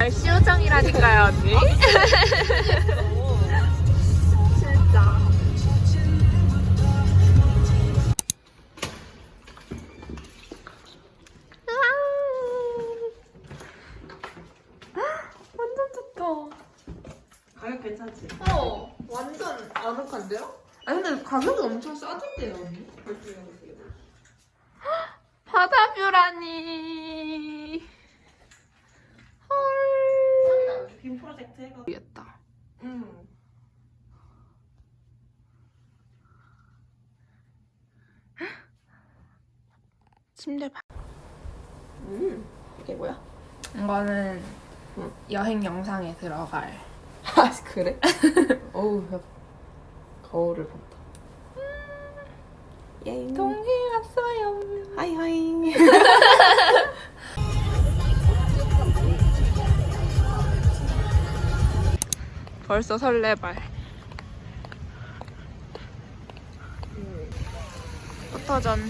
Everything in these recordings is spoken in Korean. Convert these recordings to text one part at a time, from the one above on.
날씨 요정이라니까요 언니. 진짜. 완전 좋다. 가격 괜찮지? 어, 완전 아늑한데요? 아니 근데 가격이 엄청 싸던데요, 언니? 바다뷰라니. 빔 프로젝트 해가. 모르겠다. 음. 침대 봐. 음. 이게 뭐야? 이거는 응. 여행 영상에 들어갈. 아 그래? 어우 야. 거울을 본다. 예. 동해 왔어요. 하이 하이. 벌써 설레발. 포터전.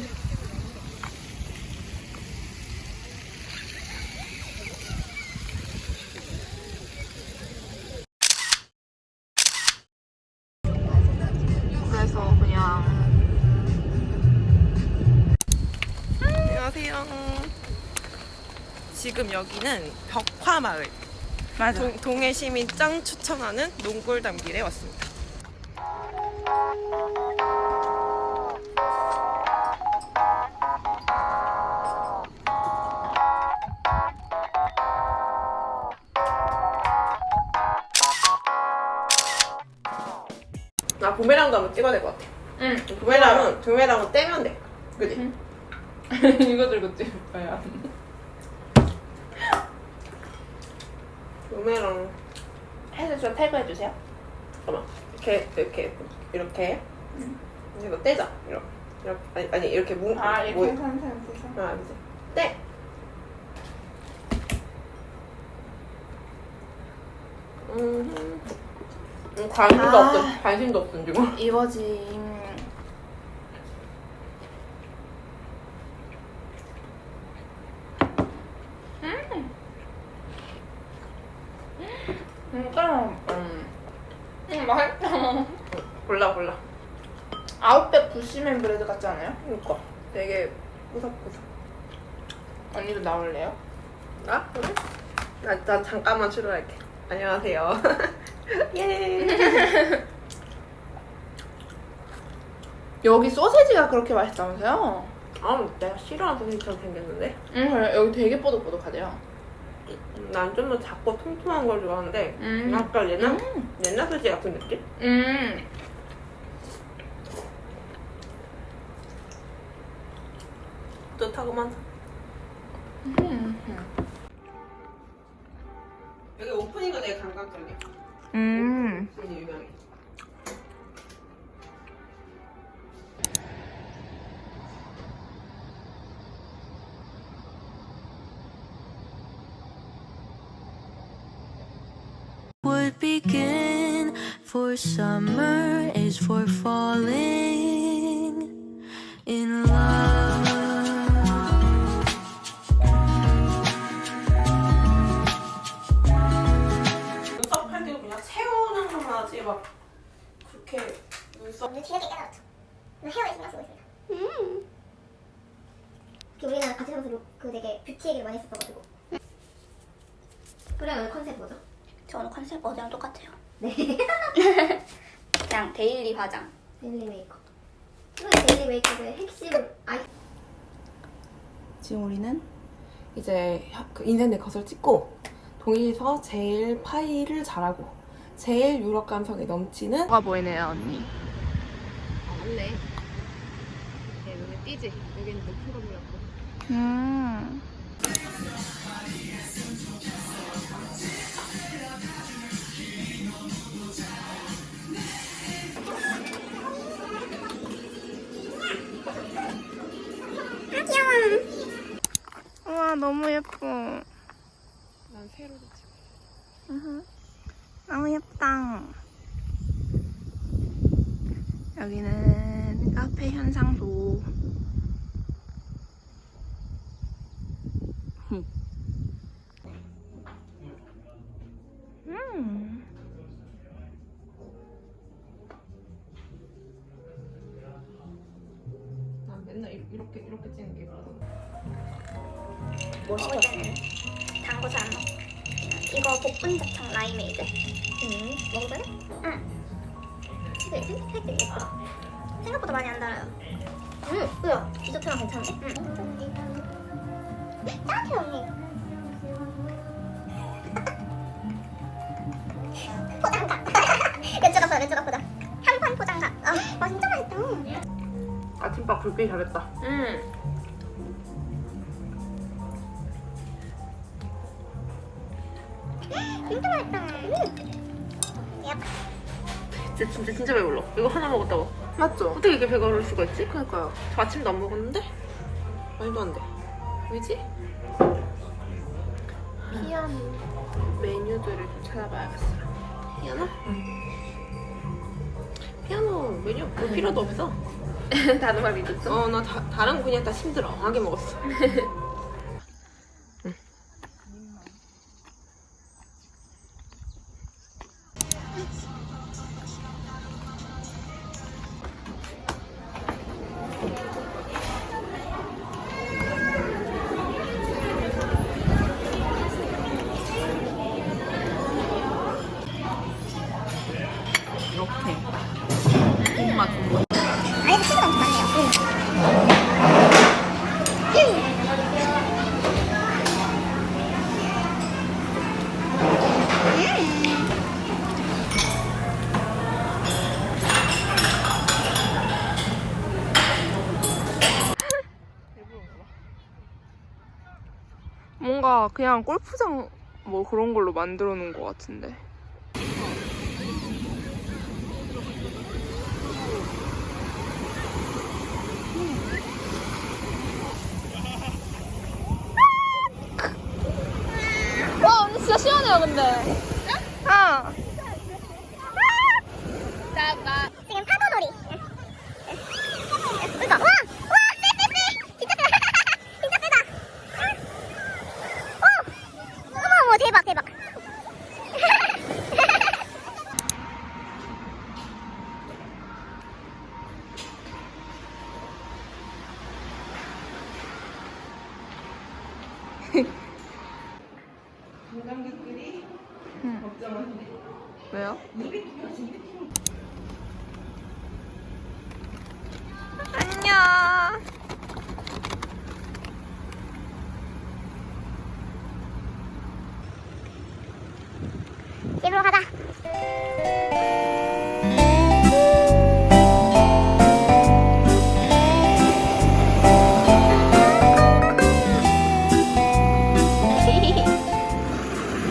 지금 여기는 벽화마을 맞아. 동, 동해 시민 짱 추천하는 농골 담길에 왔습니다. 나 부메랑도 한번 찍어야 될 것 같아. 응. 부메랑은 부메랑은 떼면 돼. 그지? 이거 들고 찍을 거야. 부메랑 해서 저 태그 해주세요. 잠깐만. 이렇게 이렇게 이렇게. 이거 떼자. 이렇게. 이렇게. 아니, 아니 이렇게 뭉 아 이렇게 뭐- 쓰서. 아 이제 떼! 음, 음, 관심도 아. 없음 관심도 없음 지금. 이거지. 진짜 음. 음 맛있다. 골라 골라 아웃백 부시맨 브레드 같지 않아요? 그니까 되게 꾸덕꾸덕 언니도 나올래요? 나? 그래? 나, 나 잠깐만 출연할게 안녕하세요 예 여기 소세지가 그렇게 맛있다면서요? 아, 내가 싫어하는 소세지처럼 생겼는데? 응 그래 여기 되게 뽀득뽀득하대요. 난 좀 더 작고 통통한 걸 좋아하는데 음. 약간 옛날, 음. 옛날 소세지 같은 느낌? 음. 뜨뜻하고만 음. 여기 오프닝은 되게 감각적이야 음. 되게 유명해 would begin for summer is for falling 오늘 뒤늦게 깨달았죠. 헤어에 신경 쓰고 있습니다. 음. 그 우리는 같이 선수로 그 되게 뷰티 얘기를 많이 했었어가지고. 그래 오늘 컨셉 뭐죠? 저 오늘 컨셉 어제랑 똑같아요. 네. 그냥 데일리 화장. 데일리 메이크업. 이건 데일리 메이크업의 핵심 아이. 지금 우리는 이제 혀- 그 인생 네컷을 찍고 동일에서 제일 파이를 잘하고 제일 유럽 감성이 넘치는 뭐가 보이네요 언니. 아 맞네 네, 눈에 띄지? 여기는 높은 거 보였고 음. 우와 너무 예뻐. 난 세로로 찍어 너 이렇게 이렇게 찍는 게 예쁘던데. 어제는 단거지 안 먹어. 이거 볶은 잡창 라이메이드. 음, 먹어볼래? 응. 이게 찐득할 때 예쁘다. 생각보다 많이 안 달아요. 음, 뭐야? 디저트랑 괜찮네. 음. 짜네 언니. 포장각. 왼쪽 아프다, 왼쪽 아프다. 포장각. 어, 맛있네. 아침밥 굵기 잘했다. 음. 진짜 맛있다. 진짜 진짜 진짜 배불러. 이거 하나 먹었다고. 맞죠? 어떻게 이렇게 배가 부를 수가 있지? 그러니까요. 저 아침도 안 먹었는데? 말도 안 돼. 왜지? 피아노 메뉴들을 좀 찾아봐야겠어요. 피아노? 피아노 메뉴 볼 필요도 없어. 단호박 믿었죠? 어, 나 다, 다른 거 그냥 다 심드렁하게 먹었어. 이렇게 좀 그냥 골프장 뭐 그런 걸로 만들어 놓은 것 같은데. 와 언니 진짜 시원해요 근데. 아. 지금 파도놀이. 이거 와! 와! 쎄, 쎄, 쎄! 진짜 세다! 진짜 세다! 어! 어머, 어머, 대박, 대박. 왜요?